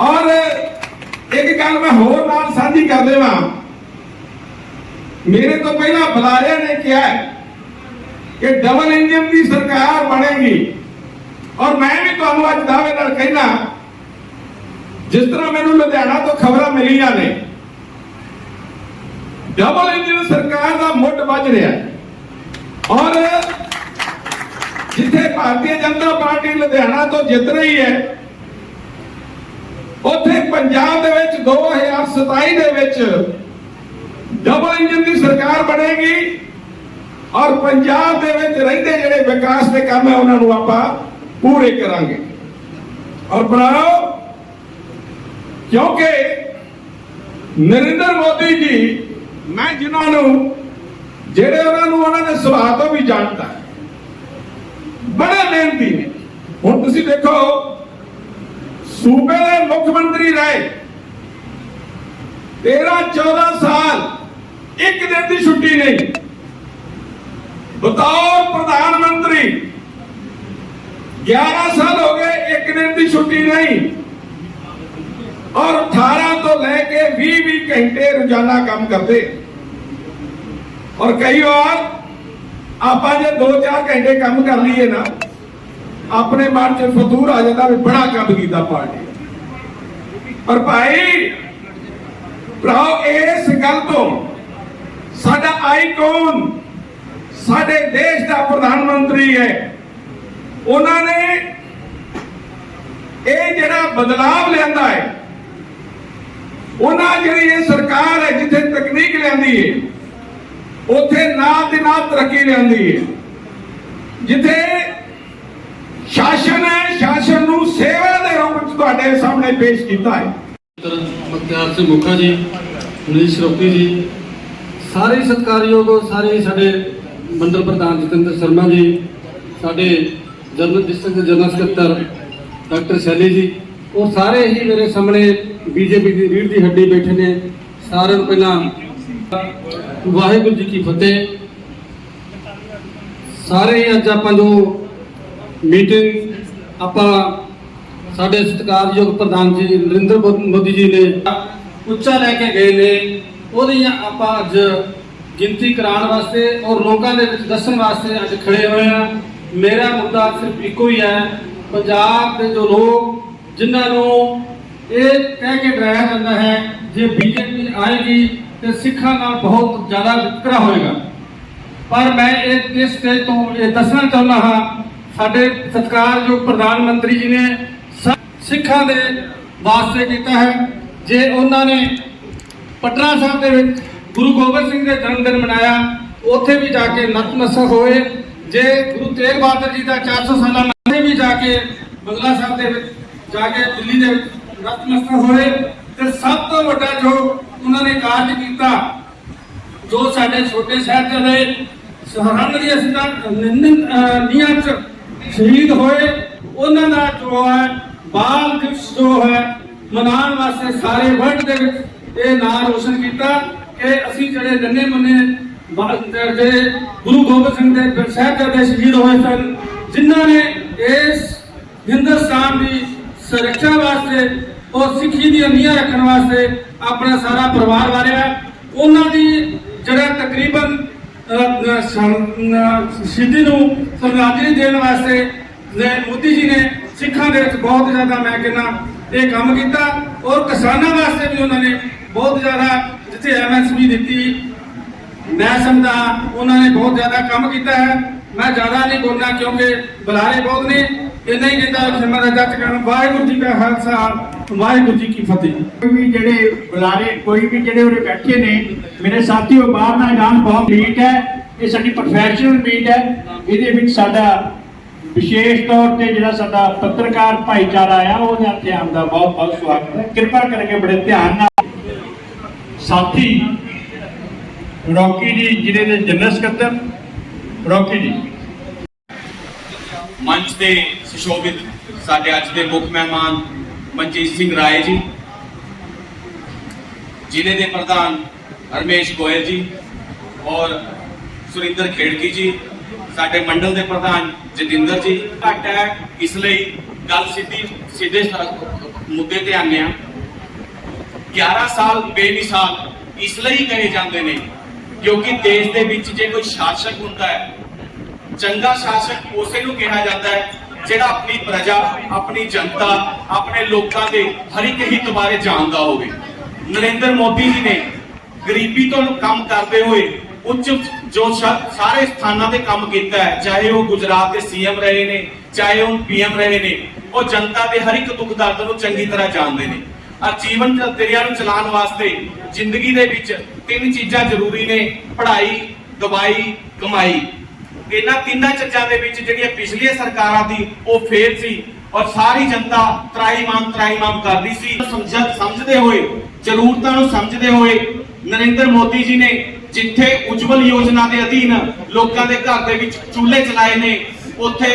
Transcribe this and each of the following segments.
ਔਰ ਇੱਕ ਗੱਲ ਮੈਂ ਹੋਰ ਨਾਲ ਸਾਂਝੀ ਕਰ ਦੇਵਾਂ। ਮੇਰੇ ਤੋਂ ਪਹਿਲਾਂ ਬੁਲਾਰੇ ਨੇ ਕਿਹਾ ਕਿ ਡਬਲ ਇੰਜਨ ਦੀ ਸਰਕਾਰ ਬਣੇਗੀ। ਔਰ ਮੈਂ ਵੀ ਤੁਹਾਨੂੰ ਅੱਜ ਦਾਅਵੇ ਨਾਲ ਕਹਿਣਾ ਜਿਸ ਤਰ੍ਹਾਂ ਮੈਨੂੰ ਲੁਧਿਆਣਾ ਤੋਂ ਖਬਰਾਂ ਮਿਲੀਆਂ ਨੇ ਡਬਲ ਇੰਜਨ ਸਰਕਾਰ ਦਾ ਮੁੱਢ ਵੱਜ ਰਿਹਾ ਹੈ। ਔਰ ਜਿੱਥੇ ਭਾਰਤੀ ਜਨਤਾ ਪਾਰਟੀ ਲੁਧਿਆਣਾ ਤੋਂ ਜਿੱਤ ਰਹੀ ਹੈ, ਉੱਥੇ ਪੰਜਾਬ ਦੇ ਵਿੱਚ 2027 ਦੇ ਵਿੱਚ ਡਬਲ ਇੰਜਨ ਦੀ ਸਰਕਾਰ ਬਣੇਗੀ ਔਰ ਪੰਜਾਬ ਦੇ ਵਿੱਚ ਰਹਿੰਦੇ ਜਿਹੜੇ ਵਿਕਾਸ ਦੇ ਕੰਮ ਹੈ, ਉਹਨਾਂ ਨੂੰ ਆਪਾਂ ਪੂਰੇ ਕਰਾਂਗੇ। ਔਰ ਬਣਾਓ, ਕਿਉਂਕਿ ਨਰਿੰਦਰ ਮੋਦੀ ਜੀ, ਮੈਂ ਜਿਨ੍ਹਾਂ ਨੂੰ ਜਿਹੜੇ ਉਹਨਾਂ ਨੂੰ ਉਹਨਾਂ ਦੇ ਸੁਭਾਅ ਤੋਂ ਵੀ ਜਾਣਦਾ ਬੜੇ ਮਿਹਨਤੀ ਨੇ। ਹੁਣ ਤੁਸੀਂ ਦੇਖੋ, ਸੂਬੇ ਦੇ ਮੁੱਖ ਮੰਤਰੀ ਰਹੇ। 13 14 ਸਾਲ ਇੱਕ ਦਿਨ ਦੀ ਛੁੱਟੀ ਨਹੀਂ। ਬਤੌਰ ਪ੍ਰਧਾਨ ਮੰਤਰੀ 11 ਸਾਲ ਹੋ ਗਏ ਇੱਕ ਦਿਨ ਦੀ ਛੁੱਟੀ ਨਹੀਂ। ਔਰ 18 ਤੋਂ ਲੈ ਕੇ 20 20 ਘੰਟੇ ਰੋਜ਼ਾਨਾ ਕੰਮ ਕਰਦੇ। ਔਰ ਕਈ ਵਾਰ ਆਪਾਂ ਜੇ 2-4 ਘੰਟੇ ਕੰਮ ਕਰ ਲਈਏ ਨਾ, ਆਪਣੇ ਮਨ 'ਚ ਫਤੂਰ ਆ ਜਾਂਦਾ ਵੀ ਬੜਾ ਕੰਮ ਕੀਤਾ ਪਾਰਟੀ ਨੇ। ਪਰ ਭਾਈ, ਭਰਾਓ, ਇਸ ਗੱਲ ਤੋਂ ਸਾਡਾ ਆਈਕਨ ਸਾਡੇ ਦੇਸ਼ ਦਾ ਪ੍ਰਧਾਨ ਮੰਤਰੀ ਹੈ ਉਹਨਾਂ ਨੇ ਇਹ ਜਿਹੜਾ ਬਦਲਾਵ ਲਿਆਂਦਾ ਹੈ, ਉਹਨਾਂ ਜਿਹੜੀ ਇਹ ਸਰਕਾਰ ਹੈ, ਜਿੱਥੇ ਤਕਨੀਕ ਲਿਆਂਦੀ ਹੈ ਉੱਥੇ ਨਾਲ ਦੀ ਨਾਲ ਤਰੱਕੀ ਲਿਆਂਦੀ ਹੈ। ਜਿੱਥੇ ਸ਼ਾਸਨ ਹੈ, ਸ਼ਾਸਨ ਨੂੰ ਸੇਵਾ ਦੇ ਰੂਪ ਵਿੱਚ ਤੁਹਾਡੇ ਸਾਹਮਣੇ ਪੇਸ਼ ਕੀਤਾ ਹੈ। ਮਖਤਿਆਰ ਸਿੰਘ ਮੁਖਾ ਜੀ, ਮਨੀਸ਼ ਰੋਪੀ ਜੀ, ਸਾਰੇ ਸਤਿਕਾਰਯੋਗ ਸਾਰੇ ਸਾਡੇ ਮੰਡਲ ਪ੍ਰਧਾਨ ਜਤਿੰਦਰ ਸ਼ਰਮਾ ਜੀ, ਸਾਡੇ ਜਨਰਲ ਡਿਸਟ੍ਰਿਕਟ ਜਨਰਲ ਸਕੱਤਰ ਡਾਕਟਰ ਸ਼ੈਲੀ ਜੀ, ਉਹ ਸਾਰੇ ਹੀ ਮੇਰੇ ਸਾਹਮਣੇ ਬੀਜੇਪੀ ਦੀ ਰੀੜ ਦੀ ਹੱਡੀ ਬੈਠੇ ਨੇ। ਸਾਰਿਆਂ ਨੂੰ ਪਹਿਲਾਂ ਵਾਹਿਗੁਰੂ ਜੀ ਕੀ ਫਤਿਹ। ਸਾਰੇ ਅੱਜ ਆਪਾਂ ਜੋ ਮੀਟਿੰਗ ਆਪਾਂ ਸਾਡੇ ਸਤਿਕਾਰਯੋਗ ਪ੍ਰਧਾਨ ਜੀ ਨਰਿੰਦਰ ਮੋ- ਮੋਦੀ ਜੀ ਨੇ ਉੱਚਾ ਲੈ ਕੇ ਗਏ ਨੇ। ਉਹਦੀਆਂ ਆਪਾਂ ਅੱਜ ਗਿਣਤੀ ਕਰਾਉਣ ਵਾਸਤੇ ਔਰ ਲੋਕਾਂ ਦੇ ਵਿੱਚ ਦੱਸਣ ਵਾਸਤੇ ਅੱਜ ਖੜੇ ਹੋਏ ਆ ਮੇਰਾ ਮੁੱਦਾ ਸਿਰਫ ਇੱਕੋ ਹੀ ਹੈ, ਪੰਜਾਬ ਦੇ ਜੋ ਲੋਕ ਜਿਨ੍ਹਾਂ ਨੂੰ ਇਹ ਕਹਿ ਕੇ ਡਰਾਇਆ ਜਾਂਦਾ ਹੈ, ਜੇ ਬੀਜੇਪੀ ਆਏਗੀ ਤੇ ਸਿੱਖਾਂ ਨਾਲ ਬਹੁਤ ਜ਼ਿਆਦਾ ਵਿਤਕਰਾ ਹੋਏਗਾ। ਪਰ ਮੈਂ ਇਹ ਇਸ ਸਟੇਜ ਤੋਂ ਇਹ ਦੱਸਣਾ ਚਾਹੁੰਦਾ ਹਾਂ, ਸਾਡੇ ਸਤਿਕਾਰਯੋਗ ਪ੍ਰਧਾਨ ਮੰਤਰੀ ਜੀ ਨੇ ਸਿੱਖਾਂ ਦੇ ਵਾਸਤੇ ਕੀਤਾ ਹੈ, ਜੇ ਉਹਨਾਂ ਨੇ ਪਟਨਾ ਸਾਹਿਬ ਦੇ ਵਿੱਚ ਗੁਰੂ ਗੋਬਿੰਦ ਸਿੰਘ ਦੇ ਜਨਮ ਦਿਨ ਮਨਾਇਆ, ਉੱਥੇ ਵੀ ਜਾ ਕੇ ਨਤਮਸਤਕ ਹੋਏ। ਜੇ ਗੁਰੂ ਤੇਗ ਬਹਾਦਰ ਜੀ ਦਾ 400 ਸਾਲਾ ਉੱਥੇ ਵੀ ਜਾ ਕੇ ਬੰਗਲਾ ਸਾਹਿਬ ਦੇ ਵਿੱਚ ਜਾ ਕੇ ਦਿੱਲੀ ਦੇ ਨਤਮਸਤਕ ਹੋਏ, ਤੇ ਸਭ ਤੋਂ ਵੱਡਾ ਜੋ ਉਹਨਾਂ ਨੇ ਕਾਰਜ ਕੀਤਾ। ਜੋ ਸਾਡੇ ਛੋਟੇ ਸਾਹਿਬਜ਼ਾਦੇ ਸਰਹੰਦ ਦੀਆਂ ਨੀਆਂ ਚ ਸ਼ਹੀਦ ਹੋਏ, ਉਹਨਾਂ ਦਾ ਜੋ ਹੈ, ਬਾਲ ਦਿਵਸ ਜੋ ਹੈ, ਮਨਾਉਣ ਵਾਸਤੇ ਸਾਰੇ ਵਰਲਡ ਦੇ ਵਿੱਚ ਇਹ ਨਾਂ ਰੋਸ਼ਨ ਕੀਤਾ ਕਿ ਅਸੀਂ ਜਿਹੜੇ ਨੰਨੇ ਮੰਨੇ ਬਾ- ਗੁਰੂ ਗੋਬਿੰਦ ਸਿੰਘ ਦੇ ਸਾਹਿਬਜ਼ਾਦੇ ਸ਼ਹੀਦ ਹੋਏ ਸਨ, ਜਿਨ੍ਹਾਂ ਨੇ ਇਸ ਹਿੰਦੁਸਤਾਨ ਦੀ ਸੁਰੱਖਿਆ ਵਾਸਤੇ ਔਰ ਸਿੱਖੀ ਦੀਆਂ ਨੀਹਾਂ ਰੱਖਣ ਵਾਸਤੇ ਆਪਣਾ ਸਾਰਾ ਪਰਿਵਾਰ ਵਾਰਿਆ। ਉਹਨਾਂ ਦੀ ਜਿਹੜਾ ਤਕਰੀਬਨ ਅਹ, ਸ਼ਹੀਦੀ ਨੂੰ ਸ਼ਰਧਾਂਜਲੀ ਦੇਣ ਵਾਸਤੇ ਨੇ ਮੋਦੀ ਜੀ ਨੇ ਸਿੱਖਾਂ ਦੇ ਵਿੱਚ ਬਹੁਤ ਜ਼ਿਆਦਾ ਮੈਂ ਕਹਿੰਦਾ ਇਹ ਕੰਮ ਕੀਤਾ ਔਰ ਕਿਸਾਨਾਂ ਵਾਸਤੇ ਵੀ ਉਹਨਾਂ ਨੇ ਬਹੁਤ ਜ਼ਿਆਦਾ ਜਿੱਥੇ ਐਮਐਸਪੀ ਦਿੱਤੀ ਮੈਂ ਦਾ ਉਹਨਾਂ ਨੇ ਬਹੁਤ ਜ਼ਿਆਦਾ ਕੰਮ ਕੀਤਾ ਹੈ। ਮੈਂ ਜ਼ਿਆਦਾ ਨਹੀਂ ਬੋਲਣਾ ਕਿਉਂਕਿ ਬੁਲਾਰੇ ਬਹੁਤ ਨੇ। ਇੰਨਾ ਹੀ ਕਹਿੰਦਾ ਖਿਮਾ ਦਾ ਜੱਟ ਕਰਨ ਵਾਹਿਗੁਰੂ ਜੀ ਕਾ ਖਾਲਸਾ। ਵਾਹਿਗੁਰੂ ਜੀ ਕੀ ਫਤਿਹ। ਕੋਈ ਵੀ ਜਿਹੜੇ ਬੁਲਾਰੇ, ਕੋਈ ਵੀ ਜਿਹੜੇ ਉਰੇ ਬੈਠੇ ਨੇ, ਮੇਰੇ ਸਾਥੀਓ, ਬਾਹਰ ਦਾ ਐਲਾਨ ਬਹੁਤ ਠੀਕ ਹੈ। ਇਹ ਸਾਡੀ ਪ੍ਰੋਫੈਸ਼ਨਲ ਮੀਟ ਹੈ। ਇਹਦੇ ਵਿੱਚ ਸਾਡਾ ਵਿਸ਼ੇਸ਼ ਤੌਰ ਤੇ ਜਿਹੜਾ ਸਾਡਾ ਪੱਤਰਕਾਰ ਭਾਈਚਾਰਾ ਆ, ਉਹਦੇ ਹੱਥੇ ਆਉਣ ਦਾ ਬਹੁਤ ਬਹੁਤ ਸਵਾਗਤ ਹੈ। ਕਿਰਪਾ ਕਰਕੇ ਬੜੇ ਧਿਆਨ ਨਾਲ ਸਾਥੀ, ਰੌਕੀ ਜੀ ਜ਼ਿਲ੍ਹੇ ਦੇ ਜਨਰਲ ਸਕੱਤਰ, ਰੌਕੀ ਜੀ। ਮੰਚ ਤੇ ਸੁਸ਼ੋਭਿਤ ਸਾਡੇ ਅੱਜ ਦੇ ਮੁੱਖ ਮਹਿਮਾਨ ਮਨਜੀਤ ਸਿੰਘ ਰਾਏ ਜੀ, ਜ਼ਿਲ੍ਹੇ ਦੇ ਪ੍ਰਧਾਨ ਰਮੇਸ਼ ਗੋਇਲ ਜੀ ਔਰ ਸੁਰਿੰਦਰ ਖੇੜਕੀ ਜੀ, ਸਾਡੇ ਮੰਡਲ ਦੇ ਪ੍ਰਧਾਨ ਜਤਿੰਦਰ ਜੀ। ਘੱਟ ਹੈ, ਇਸ ਲਈ ਗੱਲ ਸਿੱਧੀ, ਸਿੱਧੇ ਮੁੱਦੇ ਤੇ ਆਉਂਦੇ ਆ 11 ਸਾਲ ਬੇਮਿਸਾਲ ਇਸ ਲਈ ਕਹੇ ਜਾਂਦੇ ਨੇ, ਕਿਉਂਕਿ ਦੇਸ਼ ਦੇ ਵਿੱਚ ਜੇ ਕੋਈ ਸ਼ਾਸਕ ਹੁੰਦਾ ਹੈ, ਚੰਗਾ ਸ਼ਾਸਕ ਉਸੇ ਨੂੰ ਕਿਹਾ ਜਾਂਦਾ ਹੈ ਜਿਹੜਾ ਆਪਣੀ ਪ੍ਰਜਾ, ਆਪਣੀ ਜਨਤਾ, ਆਪਣੇ ਲੋਕਾਂ ਦੇ ਹਰ ਇੱਕ ਹਿੱਤ ਬਾਰੇ ਜਾਣਦਾ ਹੋਵੇ। ਨਰਿੰਦਰ ਮੋਦੀ ਜੀ ਨੇ ਗਰੀਬੀ ਤੋਂ ਕੰਮ ਕਰਦੇ ਹੋਏ ਉੱਚ ਜੋ ਸਾਰੇ ਸਥਾਨਾਂ ਤੇ ਕੰਮ ਕੀਤਾ ਹੈ, ਚਾਹੇ ਉਹ ਗੁਜਰਾਤ ਦੇ ਸੀਐਮ ਰਹੇ ਨੇ, ਚਾਹੇ ਉਹ ਪੀਐਮ ਰਹੇ ਨੇ, ਉਹ ਜਨਤਾ ਦੇ ਹਰ ਇੱਕ ਦੁੱਖ ਦਰਦ ਨੂੰ ਚੰਗੀ ਤਰ੍ਹਾਂ ਜਾਣਦੇ ਨੇ। ਆ ਜੀਵਨ ਦਰਿਆ ਨੂੰ ਚਲਾਉਣ ਵਾਸਤੇ ਜ਼ਿੰਦਗੀ ਦੇ ਵਿੱਚ ਤਿੰਨ ਚੀਜ਼ਾਂ ਜ਼ਰੂਰੀ ਨੇ, ਪੜ੍ਹਾਈ, ਦਵਾਈ, ਕਮਾਈ। ਇਹਨਾਂ ਤਿੰਨਾਂ ਚੀਜ਼ਾਂ ਦੇ ਵਿੱਚ ਜਿਹੜੀਆਂ ਪਿਛਲੀਆਂ ਸਰਕਾਰਾਂ ਦੀ ਉਹ ਫੇਲ ਸੀ ਔਰ ਸਾਰੀ ਜਨਤਾ ਤਰਾਈਮਾਮ ਤਰਾਈਮਾਮ ਕਰਦੀ ਸੀ। ਸਮਝਦੇ ਹੋਏ, ਜ਼ਰੂਰਤਾਂ ਨੂੰ ਸਮਝਦੇ ਹੋਏ ਨਰਿੰਦਰ ਮੋਦੀ ਜੀ ਨੇ ਜਿੱਥੇ ਉਜਵਲ ਯੋਜਨਾ ਦੇ ਅਧੀਨ ਲੋਕਾਂ ਦੇ ਘਰ ਦੇ ਵਿੱਚ ਚੁੱਲ੍ਹੇ ਚਲਾਏ ਨੇ, ਉੱਥੇ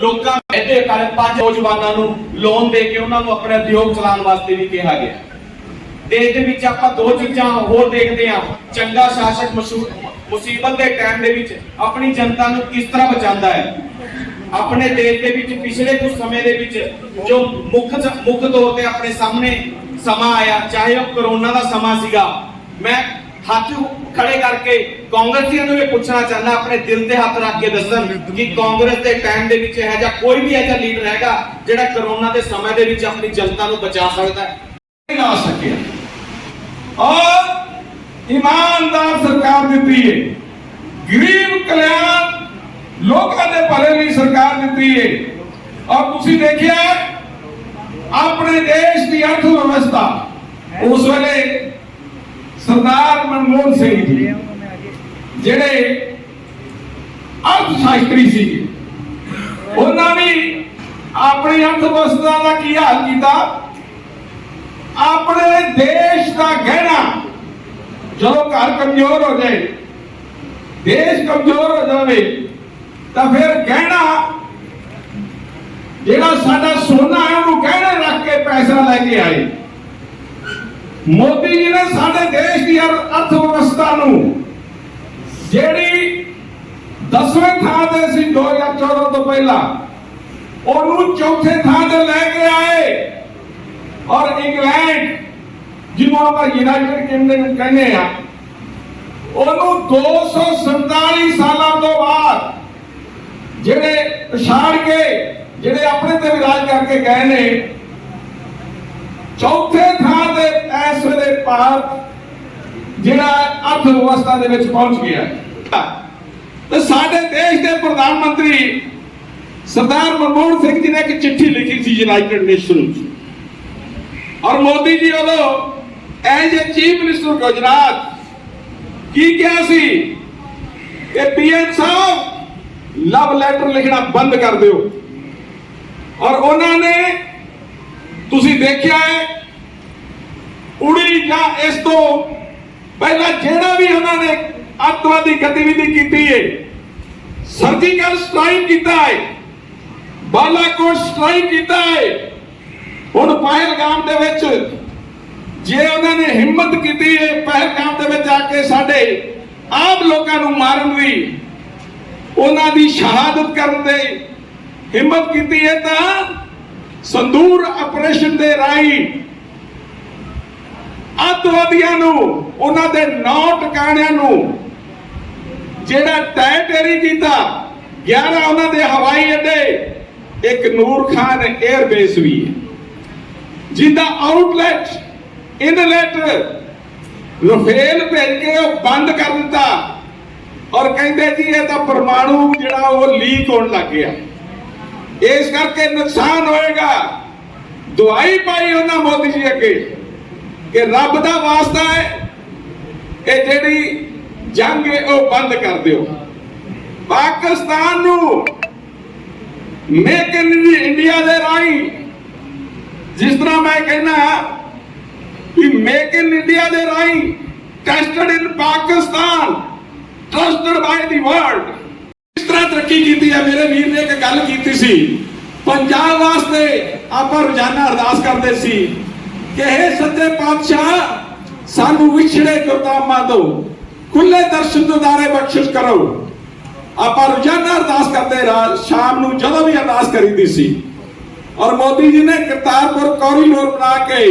ਲੋਕਾਂ ਇਹਦੇ ਕਾਰਨ ਪੰਜ ਨੌਜਵਾਨਾਂ ਨੂੰ ਲੋਨ ਦੇ ਕੇ ਉਹਨਾਂ ਨੂੰ ਆਪਣੇ ਉਦਯੋਗ ਚਲਾਉਣ ਵਾਸਤੇ ਵੀ ਕਿਹਾ ਗਿਆ। ਦੇਸ਼ ਦੇ ਵਿੱਚ ਆਪਾਂ ਦੋ ਚੀਜ਼ਾਂ ਹੋਰ ਦੇਖਦੇ ਹਾਂ। ਚੰਗਾ ਸ਼ਾਸਕ ਮਸ਼ਹੂਰ ਮੁਸੀਬਤ ਦੇ ਟਾਈਮ ਦੇ ਵਿੱਚ ਆਪਣੀ ਜਨਤਾ ਨੂੰ ਕਿਸ ਤਰ੍ਹਾਂ ਬਚਾਉਂਦਾ ਹੈ? ਆਪਣੇ ਦੇਸ਼ ਦੇ ਵਿੱਚ ਪਿਛਲੇ ਕੁਝ ਸਮੇਂ ਦੇ ਵਿੱਚ ਜੋ ਮੁੱਖ ਮੁੱਖ ਤੌਰ ਤੇ ਆਪਣੇ ਸਾਹਮਣੇ ਸਮਾਂ ਆਇਆ, ਚਾਹੇ ਉਹ ਕਰੋਨਾ ਦਾ ਸਮਾਂ ਸੀਗਾ, ਮੈਂ ਹੱਥ ਖੜੇ ਕਰਕੇ ਕਾਂਗਰਸੀਆਂ ਨੂੰ ਇਹ ਪੁੱਛਣਾ ਚਾਹੁੰਦਾ, ਆਪਣੇ ਦਿਲ ਤੇ ਹੱਥ ਰੱਖ ਕੇ ਦੱਸਣ ਕਿ ਕਾਂਗਰਸ ਦੇ ਟਾਈਮ ਦੇ ਵਿੱਚ ਇਹ ਜਿਹਾ ਕੋਈ ਵੀ ਐਜਾ ਲੀਡਰ ਹੈਗਾ, ਜਿਹੜਾ ਕਰੋਨਾ ਦੇ ਸਮੇਂ ਦੇ ਵਿੱਚ ਆਪਣੀ ਜਨਤਾ ਨੂੰ ਬਚਾ ਸਕਦਾ ਹੈ। ਨਹੀਂ ਸਕਿਆ। ਔਰ ਇਮਾਨਦਾਰ ਸਰਕਾਰ ਦਿੱਤੀ ਹੈ ਗਰੀਬ ਕਲਿਆਣ ਲੋਕਾਂ ਦੇ ਭਲੇ ਲਈ ਸਰਕਾਰ ਦਿੱਤੀ ਹੈ ਔਰ ਤੁਸੀਂ ਦੇਖਿਆ ਆਪਣੇ ਦੇਸ਼ ਦੀ ਅਰਥ ਵਿਵਸਥਾ ਉਸ ਵੇਲੇ ਸਰਦਾਰ ਮਨਮੋਹਨ ਸਿੰਘ ਜੀ, ਜਿਹੜੇ ਅਰਥ ਸ਼ਾਸਤਰੀ ਸੀ, ਉਹਨਾਂ ਨੇ ਆਪਣੀ ਅਰਥ ਵਿਵਸਥਾ ਦਾ ਕੀ ਹਾਲ ਕੀਤਾ? ਆਪਣੇ ਦੇਸ਼ ਦਾ ਗਹਿਣਾ ਜਦੋਂ ਘਰ ਕਮਜ਼ੋਰ ਹੋ ਜਾਏ, ਦੇਸ਼ ਕਮਜ਼ੋਰ ਹੋ ਜਾਵੇ, ਤਾਂ ਫਿਰ ਗਹਿਣਾ, ਜਿਹੜਾ ਸਾਡਾ ਸੋਨਾ ਹੈ, ਉਹਨੂੰ ਗਹਿਣੇ ਰੱਖ ਕੇ ਪੈਸਾ ਲੈ ਕੇ ਆਏ। ਮੋਦੀ ਜੀ ਨੇ ਸਾਡੇ ਦੇਸ਼ ਦੀ ਅਰਥ ਵਿਵਸਥਾ ਨੂੰ ਜਿਹੜੀ 10ਵੇਂ ਥਾਂ ਤੇ ਸੀ 2014 ਤੋਂ ਪਹਿਲਾਂ, ਉਹਨੂੰ ਚੌਥੇ ਥਾਂ ਤੇ ਲੈ ਕੇ ਆਏ। ਔਰ ਇੰਗਲੈਂਡ ਜਿਹਨੂੰ ਆਪਾਂ ਯੂਨਾਈਟਿਡ ਕਿੰਗਡਮ ਕਹਿੰਦੇ ਆ, ਉਹਨੂੰ 247 ਸਾਲਾਂ ਤੋਂ ਬਾਅਦ ਜਿਹੜੇ ਪਛਾੜ ਕੇ, ਜਿਹੜੇ ਆਪਣੇ ਤੇ ਵੀ ਕਰਕੇ ਗਏ ਨੇ, ਚੌਥੇ ਥਾਂ ਤੇ ਇਸ ਵੇਲੇ ਭਾਰਤ ਜਿਹੜਾ ਅਰਥ ਵਿਵਸਥਾ ਦੇ ਵਿੱਚ ਪਹੁੰਚ ਗਿਆ ਤੇ ਸਾਡੇ ਦੇਸ਼ ਦੇ ਪ੍ਰਧਾਨ ਮੰਤਰੀ ਸਰਦਾਰ ਮਨਮੋਹਨ ਸਿੰਘ ਜੀ ਨੇ ਇੱਕ ਚਿੱਠੀ ਲਿਖੀ ਸੀ ਯੂਨਾਈਟਿਡ ਨੇਸ਼ਨਸ ਔਰ ਮੋਦੀ ਜੀ ਉਦੋਂ as a chief minister Gujarat, ਕੀ ਕਿਹਾ ਸੀ? ਕਿ ਪੀਐਮ ਸਾਹਿਬ ਲਵ ਲੈਟਰ ਲਿਖਣਾ ਬੰਦ ਕਰ ਦਿਓ। ਔਰ ਉਹਨਾਂ ਨੇ ਤੁਸੀਂ ਦੇਖਿਆ ਹੈ, ਉੜੀ ਜਾਂ ਇਸ ਤੋਂ ਪਹਿਲਾਂ ਜਿਹੜਾ ਵੀ ਉਹਨਾਂ ਨੇ ਅੱਤਵਾਦੀ ਗਤੀਵਿਧੀ ਕੀਤੀ ਹੈ ਸਰਜੀਕਲ ਸਟ੍ਰਾਈਕ ਕੀਤਾ ਹੈ, ਬਾਲਾਕੋਟ ਸਟ੍ਰਾਈਕ ਕੀਤਾ ਹੈ, ਹੁਣ ਪਹਿਲਗਾਮ ਦੇ ਵਿੱਚ ਜੇ ਉਹਨਾਂ ਨੇ ਹਿੰਮਤ ਕੀਤੀ ਹੈ, ਪਹਿਲਗਾਮ ਦੇ ਵਿੱਚ ਆ ਕੇ ਸਾਡੇ ਆਮ ਲੋਕਾਂ ਨੂੰ ਮਾਰਨ ਦੀ ਉਹਨਾਂ ਦੀ ਸ਼ਹਾਦਤ ਕਰਨ ਦੇ ਹਿੰਮਤ ਕੀਤੀ ਹੈ, ਤਾਂ ਸੰਦੂਰ ਆਪਰੇਸ਼ਨ ਦੇ ਰਾਹੀਂ ਅੱਤਵਾਦੀਆਂ ਨੂੰ, ਉਹਨਾਂ ਦੇ ਨੌ ਟਿਕਾਣਿਆਂ ਨੂੰ, ਜਿਹੜਾ ਤੈ ਤੇਰੀ ਕੀਤਾ 11 ਉਹਨਾਂ ਦੇ ਹਵਾਈ ਅੱਡੇ, ਇੱਕ ਨੂਰ ਖਾਨ 에ਅਰਬੇਸ ਵੀ ਹੈ। ਜਿਹਦਾ ਆਊਟਲੈਟ ਇਨਲੈਟ ਰਫੇਲ ਭੇਜ ਕੇ ਉਹ ਬੰਦ ਕਰ ਦਿੱਤਾ। ਔਰ ਕਹਿੰਦੇ ਜੀ, ਇਹ ਤਾਂ ਪਰਮਾਣੂ ਜਿਹੜਾ ਉਹ ਲੀਕ ਹੋਣ ਲੱਗ ਗਿਆ। ਇਸ ਕਰਕੇ ਨੁਕਸਾਨ ਹੋਏਗਾ। ਦੁਆਈ ਪਾਈ ਉਹਨਾਂ ਮੋਦੀ ਜੀ ਅੱਗੇ ਕਿ ਰੱਬ ਦਾ ਵਾਸਤਾ ਹੈ ਇਹ ਜਿਹੜੀ ਜੰਗ ਹੈ ਉਹ ਬੰਦ ਕਰ ਦਿਓ। ਪਾਕਿਸਤਾਨ ਨੂੰ ਮੇਕ ਇਨ ਇੰਡੀਆ ਦੇ ਰਾਹੀਂ ਜਿਸ ਤਰ੍ਹਾਂ ਮੈਂ ਕਹਿੰਦਾ ਕਿ ਮੇਕ ਇਨ ਇੰਡੀਆ ਦੇ ਰਾਹੀਂ tested in Pakistan trusted by the world ਇਸ ਤਰ੍ਹਾਂ ਤਰੱਕੀ ਕੀਤੀ ਹੈ, ਮੇਰੇ ਵੀਰ ਨੇ ਇੱਕ ਗੱਲ ਕੀਤੀ ਸੀ। ਪੰਜਾਬ ਵਾਸਤੇ ਆਪਾਂ ਰੋਜ਼ਾਨਾ ਅਰਦਾਸ ਕਰਦੇ ਸੀ ਕਿ ਇਹ ਸੱਚੇ ਪਾਤਸ਼ਾਹ, ਸਾਨੂੰ ਵਿਛੜੇ ਗੁਰਦਾਮਾਂ ਤੋਂ ਖੁੱਲੇ ਦਰਸ਼ਨ ਦਿਦਾਰੇ ਬਖਸ਼ਿਸ਼ ਕਰੋ। ਆਪਾਂ ਰੋਜ਼ਾਨਾ ਅਰਦਾਸ ਕਰਦੇ ਰਾਤ ਸ਼ਾਮ ਨੂੰ ਜਦੋਂ ਵੀ ਅਰਦਾਸ ਕਰੀਦੀ ਸੀ। ਔਰ ਮੋਦੀ ਜੀ ਨੇ ਕਰਤਾਰਪੁਰ ਕੋਰੀਡੋਰ ਬਣਾ ਕੇ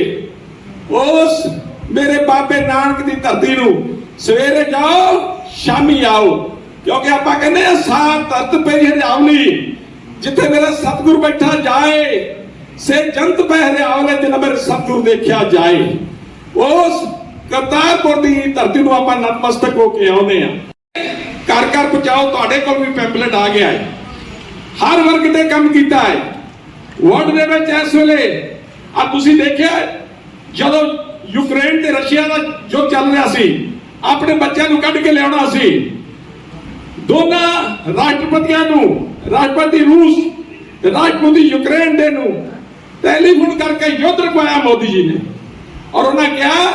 ਉਸ ਮੇਰੇ ਬਾਬੇ ਨਾਨਕ ਦੀ ਧਰਤੀ ਨੂੰ ਸਵੇਰੇ ਜਾਓ, ਸ਼ਾਮੀ ਆਓ। ਕਿਉਂਕਿ ਆਪਾਂ ਕਹਿੰਦੇ ਆ ਸਾਤ ਤਤ ਪਈ ਹਰਿਆਵਲੀ, ਜਿੱਥੇ ਮੇਰਾ ਸਤਿਗੁਰ ਬੈਠਾ ਜਾਏ, ਸੇ ਜੰਤ ਪੈ ਹਰਿਆਵਲੇ ਜਿਨ ਮੇਰੇ ਸਤਿਗੁਰ ਦੇਖਿਆ ਜਾਏ। ਉਸ ਕਰਤਾਰਪੁਰ ਦੀ ਧਰਤੀ ਨੂੰ ਆਪਾਂ ਨਤਮਸਤਕ ਹੋ ਕੇ ਆਉਂਦੇ ਆ ਘਰ ਘਰ ਪਹੁੰਚਾਓ, ਤੁਹਾਡੇ ਕੋਲ ਵੀ ਪੈਂਪਲੇਟ ਆ ਗਿਆ ਹੈ। ਹਰ ਵਰਗ ਤੇ ਕੰਮ ਕੀਤਾ ਹੈ। ਵਰਲਡ ਦੇ ਵਿੱਚ ਇਸ ਵੇਲੇ ਆ ਤੁਸੀਂ ਦੇਖਿਆ ਜਦੋਂ ਯੂਕਰੇਨ ਤੇ ਰਸ਼ੀਆ ਦਾ ਜੋ ਚੱਲ ਰਿਹਾ ਸੀ, ਆਪਣੇ ਬੱਚਿਆਂ ਨੂੰ ਕੱਢ ਕੇ ਲਿਆਉਣਾ ਸੀ, ਦੋਨਾਂ ਰਾਸ਼ਟਰਪਤੀਆਂ ਨੂੰ, ਰਾਸ਼ਟਰਪਤੀ ਰੂਸ ਤੇ ਰਾਸ਼ਟਰਪਤੀ ਯੂਕਰੇਨ ਦੇ ਨੂੰ ਟੈਲੀਫੋਨ ਕਰਕੇ ਯੁੱਧ ਰਖਵਾਇਆ ਮੋਦੀ ਜੀ ਨੇ। ਔਰ ਉਹਨਾਂ ਕਿਹਾ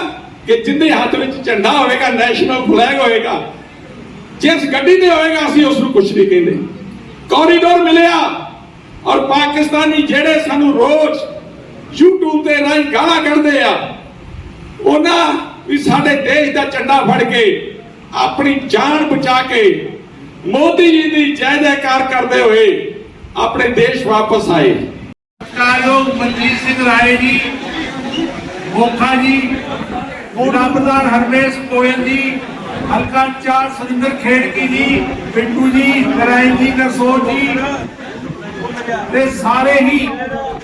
ਕਿ ਜਿੰਦੇ ਹੱਥ ਵਿੱਚ ਝੰਡਾ ਹੋਵੇਗਾ ਨੈਸ਼ਨਲ ਫਲੈਗ ਹੋਏਗਾ ਜਿਸ ਗੱਡੀ ਤੇ ਹੋਏਗਾ ਅਸੀਂ ਉਸ ਨੂੰ ਕੁਝ ਨਹੀਂ ਕਹਿੰਦੇ। ਕੋਰੀਡੋਰ ਮਿਲਿਆ ਔਰ ਪਾਕਿਸਤਾਨੀ ਜਿਹੜੇ ਸਾਨੂੰ ਰੋਜ਼ YouTube ਤੇ ਰਾਹੀਂ ਗਾਲਾਂ ਕੱਢਦੇ ਆ। ਉਹਨਾਂ ਵੀ ਸਾਡੇ ਦੇਸ਼ ਦਾ ਝੰਡਾ ਫੜ ਕੇ ਆਪਣੀ ਜਾਨ ਬਚਾ ਕੇ ਮੋਦੀ ਜੀ ਦੀ ਜੈ ਜੈਕਾਰ ਕਰਦੇ ਹੋਏ ਆਪਣੇ ਦੇਸ਼ ਵਾਪਸ ਆਏ। ਕਾਰਯੋਗ ਮਨਜੀਤ ਸਿੰਘ ਰਾਏ ਜੀ, ਮੋਖਾ ਜੀ ਪੂਰਾ ਪ੍ਰਧਾਨ ਹਰਮੇਸ਼ ਗੋਇਲ ਜੀ, ਹਲਕਾ ਚਾਰ ਸੁਰਿੰਦਰ ਖੇੜਕੀ ਜੀ, ਪਿੰਟੂ ਜੀ, ਨਰਾਇਣ ਜੀ, ਨਰਸੋਰ ਜੀ ਤੇ ਸਾਰੇ ਹੀ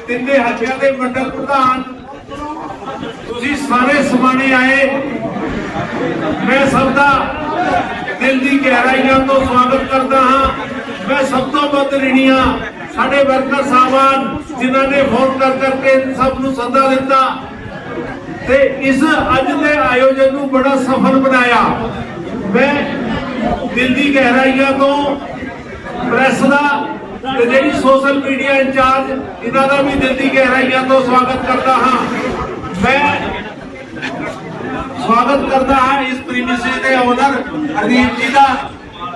ਤਿੰਨੇ ਹਲਕਿਆਂ ਦੇ ਮੰਡਲ ਪ੍ਰਧਾਨ। ਤੁਸੀਂ ਸਾਰੇ ਸਮਾਣੇ ਆਏ। ਮੈਂ ਸਭ ਦਾ ਦਿਲ ਦੀ ਗਹਿਰਾਈਆਂ ਤੋਂ ਸਵਾਗਤ ਕਰਦਾ ਹਾਂ। ਮੈਂ ਸਭ ਤੋਂ ਵੱਧ ਰਿਣੀਆਂ, ਸਾਡੇ ਵਰਕਰ ਸਾਹਿਬਾਨ, ਜਿਨ੍ਹਾਂ ਨੇ ਫੋਨ ਕਰ ਕਰਕੇ ਸਭ ਨੂੰ ਸੱਦਾ ਦਿੱਤਾ। ਤੇ ਇਸ ਅੱਜ ਦੇ ਆਯੋਜਨ ਨੂੰ ਬੜਾ ਸਫਲ ਬਣਾਇਆ। ਮੈਂ ਦਿਲ ਦੀ ਗਹਿਰਾਈਆਂ ਤੋਂ ਪ੍ਰੈਸ ਦਾ ਤੇ ਜਿਹੜੀ ਸੋਸ਼ਲ ਮੀਡੀਆ ਇੰਚਾਰਜ ਇਹਨਾਂ ਦਾ ਵੀ ਦਿਲ ਦੀ ਗਹਿਰਾਈਆਂ ਤੋਂ ਸਵਾਗਤ ਕਰਦਾ ਹਾਂ। ਮੈਂ ਸਵਾਗਤ ਕਰਦਾ ਹਾਂ ਇਸ ਪ੍ਰੀਮਿਸਿਸ ਦੇ ਓਨਰ ਹਰਦੀਪ ਜੀ ਦਾ,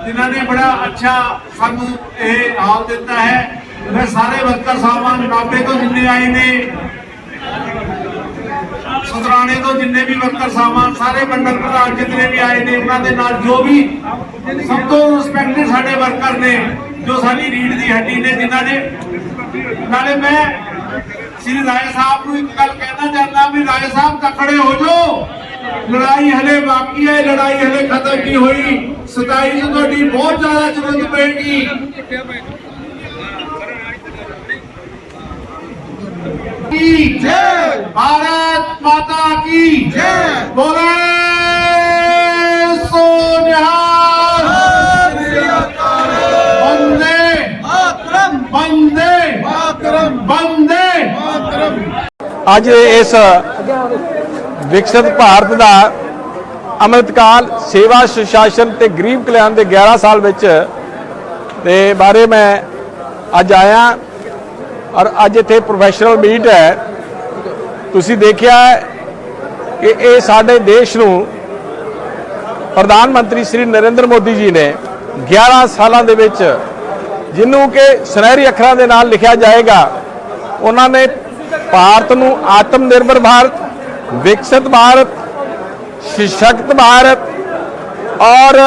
ਜਿਨ੍ਹਾਂ ਨੇ ਬੜਾ ਅੱਛਾ ਸਾਨੂੰ ਇਹ ਹਾਲ ਦਿੱਤਾ ਹੈ। ਮੈਂ ਸਾਰੇ ਵਰਕਰ ਸਾਹਿਬਾਨ ਨਾਭੇ ਤੋਂ ਜਿੰਨੇ ਆਏ ਨੇ, ਸਤਰਾਣੇ ਤੋਂ ਜਿੰਨੇ ਵੀ ਵਰਕਰ ਸਾਹਿਬਾਨ, ਸਾਰੇ ਮੰਡਲ ਪ੍ਰਧਾਨ ਜਿੰਨੇ ਵੀ ਆਏ ਨੇ, ਉਹਨਾਂ ਦੇ ਨਾਲ ਜੋ ਵੀ ਸਭ ਤੋਂ ਰਿਸਪੈਕਟਡ ਸਾਡੇ ਵਰਕਰ ਨੇ ਜੋ ਸਾਡੀ ਰੀੜ ਦੀ ਹੱਡੀ ਨੇ ਜਿਨ੍ਹਾਂ ਨੇ ਨਾਲੇ ਮੈਂ ਸ੍ਰੀ ਰਾਏ ਸਾਹਿਬ ਨੂੰ ਇੱਕ ਗੱਲ ਕਹਿਣਾ ਚਾਹੁੰਦਾ ਵੀ ਰਾਏ ਸਾਹਿਬ ਤਕੜੇ ਹੋ ਜਾਓ ਲੜਾਈ ਹਲੇ ਬਾਕੀ ਹੈ ਲੜਾਈ ਹਲੇ ਖਤਮ ਨਹੀਂ ਹੋਈ 27 ਚ ਤੁਹਾਡੀ ਬਹੁਤ ਜ਼ਿਆਦਾ ਜ਼ਰੂਰਤ ਪਏਗੀ की जय भारत माता की जय बोले सोनिहार ਅੱਜ ਇਸ ਵਿਕਸਿਤ ਭਾਰਤ ਦਾ ਅੰਮ੍ਰਿਤਕਾਲ ਸੇਵਾ ਸੁਸ਼ਾਸਨ ਤੇ ਗਰੀਬ ਕਲਿਆਣ ਦੇ 11 ਸਾਲ ਵਿੱਚ ਦੇ ਬਾਰੇ ਮੈਂ ਅੱਜ ਆਇਆ ਔਰ ਅੱਜ ਇੱਥੇ ਪ੍ਰੋਫੈਸ਼ਨਲ ਮੀਟ ਹੈ। ਤੁਸੀਂ ਦੇਖਿਆ ਕਿ ਇਹ ਸਾਡੇ ਦੇਸ਼ ਨੂੰ ਪ੍ਰਧਾਨ ਮੰਤਰੀ ਸ੍ਰੀ ਨਰਿੰਦਰ ਮੋਦੀ ਜੀ ਨੇ 11 ਸਾਲਾਂ ਦੇ ਵਿੱਚ ਜਿਹਨੂੰ ਕਿ ਸੁਨਹਿਰੀ ਅੱਖਰਾਂ ਦੇ ਨਾਲ ਲਿਖਿਆ ਜਾਏਗਾ ਉਹਨਾਂ ਨੇ ਭਾਰਤ ਨੂੰ ਆਤਮ ਨਿਰਭਰ ਭਾਰਤ ਵਿਕਸਿਤ ਭਾਰਤ ਸਸ਼ਕਤ ਭਾਰਤ ਔਰ